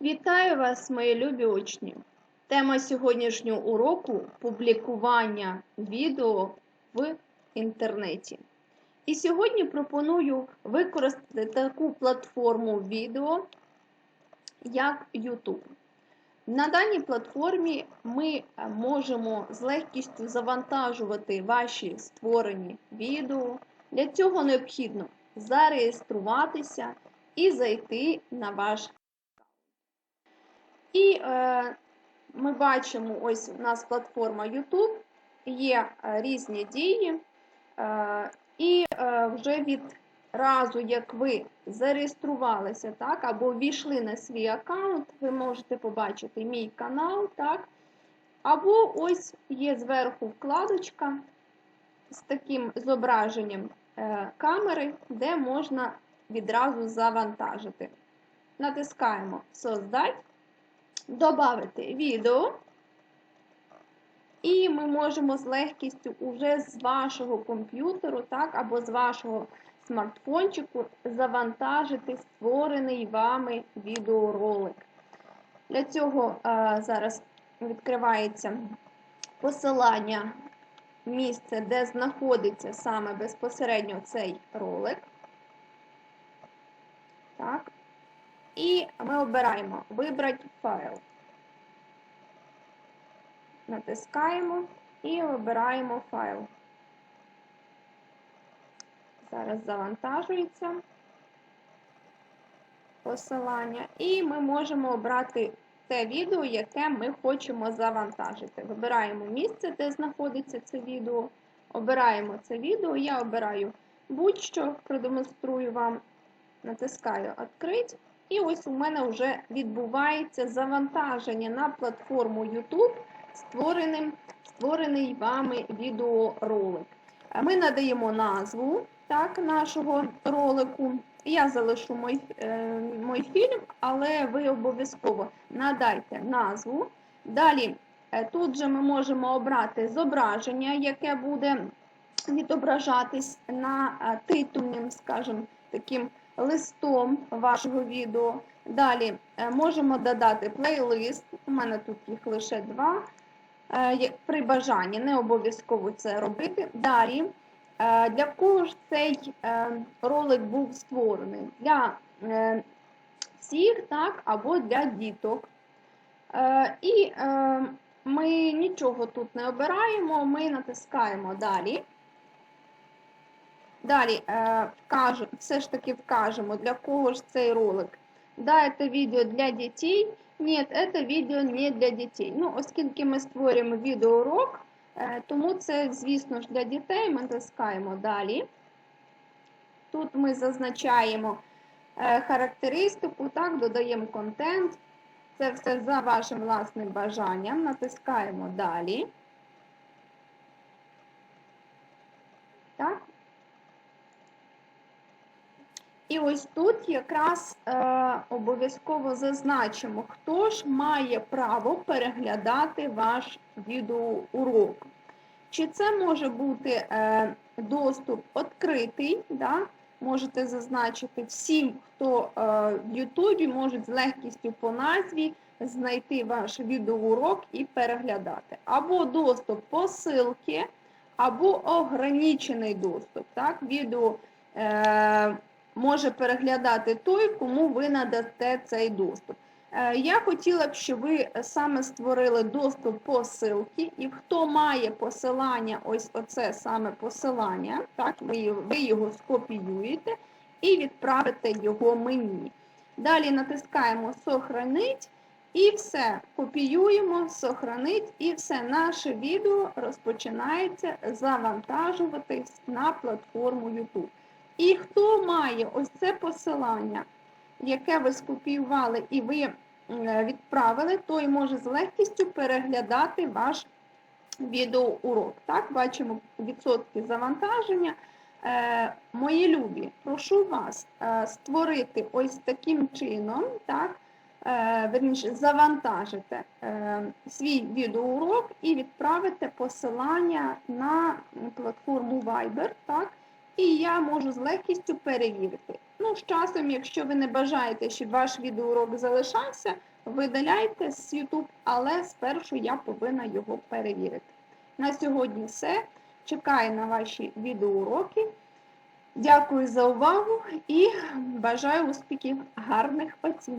Вітаю вас, мої любі учні! Тема сьогоднішнього уроку публікування відео в інтернеті. І сьогодні пропоную використати таку платформу відео, як YouTube. На даній платформі ми можемо з легкістю завантажувати ваші створені відео. Для цього необхідно зареєструватися і зайти на ваш і е, ми бачимо, ось у нас платформа YouTube, є е, різні дії, е, і е, вже від разу, як ви зареєструвалися, так, або ввійшли на свій аккаунт, ви можете побачити мій канал, так, або ось є зверху вкладочка з таким зображенням е, камери, де можна відразу завантажити. Натискаємо Создать додати відео, і ми можемо з легкістю уже з вашого комп'ютеру, так, або з вашого смартфончику завантажити створений вами відеоролик. Для цього а, зараз відкривається посилання місце, де знаходиться саме безпосередньо цей ролик. Так. І ми обираємо Вибрати файл. Натискаємо і вибираємо файл. Зараз завантажується посилання, і ми можемо обрати те відео, яке ми хочемо завантажити. Вибираємо місце, де знаходиться це відео. Обираємо це відео. Я обираю будь-що, продемонструю вам, натискаю Відкрити. І ось у мене вже відбувається завантаження на платформу YouTube створений вами відеоролик. Ми надаємо назву так, нашого ролику. Я залишу мой, е, мой фільм, але ви обов'язково надайте назву. Далі, е, тут же ми можемо обрати зображення, яке буде відображатись на е, титульним, скажімо, таким листом вашого відео. Далі е, можемо додати плейлист, у мене тут їх лише два. Е, при бажанні не обов'язково це робити. Далі, е, для кого ж цей ролик був створений? Для всіх, так, або для діток. І ми нічого тут не обираємо, ми натискаємо далі. Далі е, вкажу, все ж таки вкажемо, для кого ж цей ролик. Да, це відео для дітей. Ні, це відео не для дітей. Ну, Оскільки ми створюємо відеоурок, е, тому це, звісно ж, для дітей. Ми натискаємо далі. Тут ми зазначаємо е, характеристику, так, додаємо контент. Це все за вашим власним бажанням. Натискаємо далі. Так. І ось тут якраз е, обов'язково зазначимо, хто ж має право переглядати ваш відеоурок. Чи це може бути е, доступ відкритий, да? можете зазначити всім, хто е, в Ютубі можуть з легкістю по назві знайти ваш відеоурок і переглядати. Або доступ по ссылці, або ограничений доступ. Так? Відео е, може переглядати той, кому ви надасте цей доступ. Е, я хотіла б, щоб ви саме створили доступ по ссылці, і хто має посилання, ось оце саме посилання, так, ви його скопіюєте і відправите його мені. Далі натискаємо Сохранить і все. Копіюємо, сохранить, і все. Наше відео розпочинається завантажуватись на платформу YouTube. І хто має ось це посилання, яке ви скопіювали і ви відправили, той може з легкістю переглядати ваш відеоурок. Так, бачимо відсотки завантаження. Е, Мої любі, прошу вас е, створити ось таким чином, так, е, верніше, завантажити свій відеоурок і відправити посилання на платформу Viber. так, і я можу з легкістю перевірити, Ну, з часом, якщо ви не бажаєте, щоб ваш відеоурок залишався, видаляйте з YouTube, але спершу я повинна його перевірити. На сьогодні все. Чекаю на ваші відеоуроки. Дякую за увагу і бажаю успіхів, гарних оцінок.